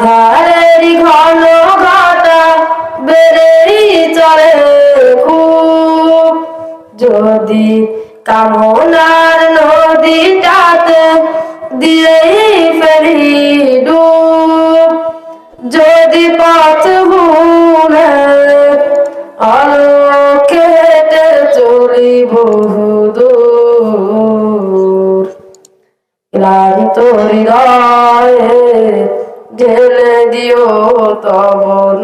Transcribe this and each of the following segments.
আধারের ঘন ঘটা বেড়েই চলে খুব। যদি কামনার নদীটাতে দিয়েই ফেরি ডুব। যদি পথ ভুলে আলোকে হেঁটে চলি বহুদূর ক্লান্ত হৃদয়ে ঢেলে দিও তবন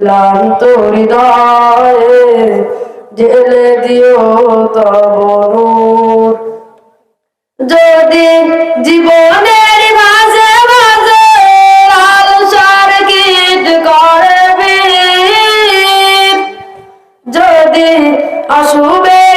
ক্লান্ত হৃদয়ে ঢেলে দিও তবন যদি জীবনের মাঝে মাঝে লালসার গীত করবে, যদি অশুভের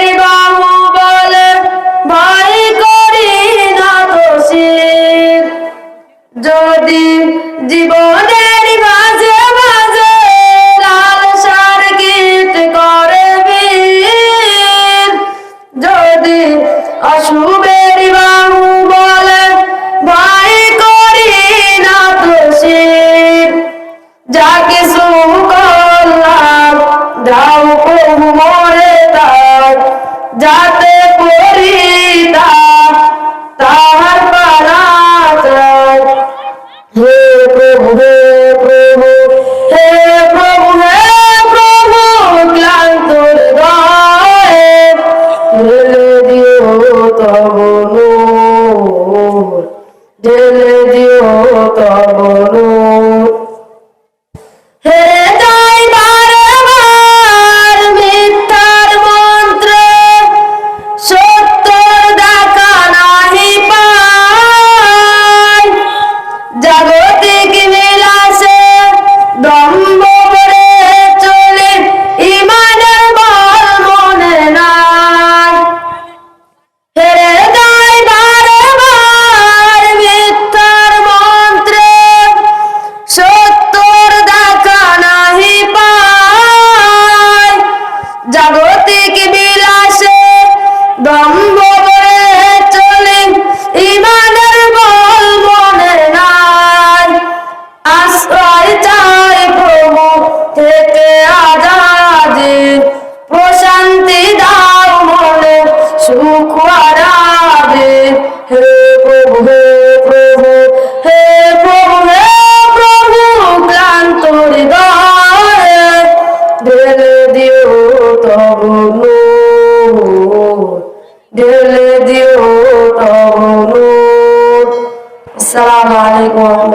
যাও প্রভু মরে তার যাতে করি তাহার হে প্রভু হে প্রভু হে প্রভু হে প্রভু, ক্লান্ত হৃদয়ে দিও ঢেলে দিও নূর আসসালামু আলাইকুম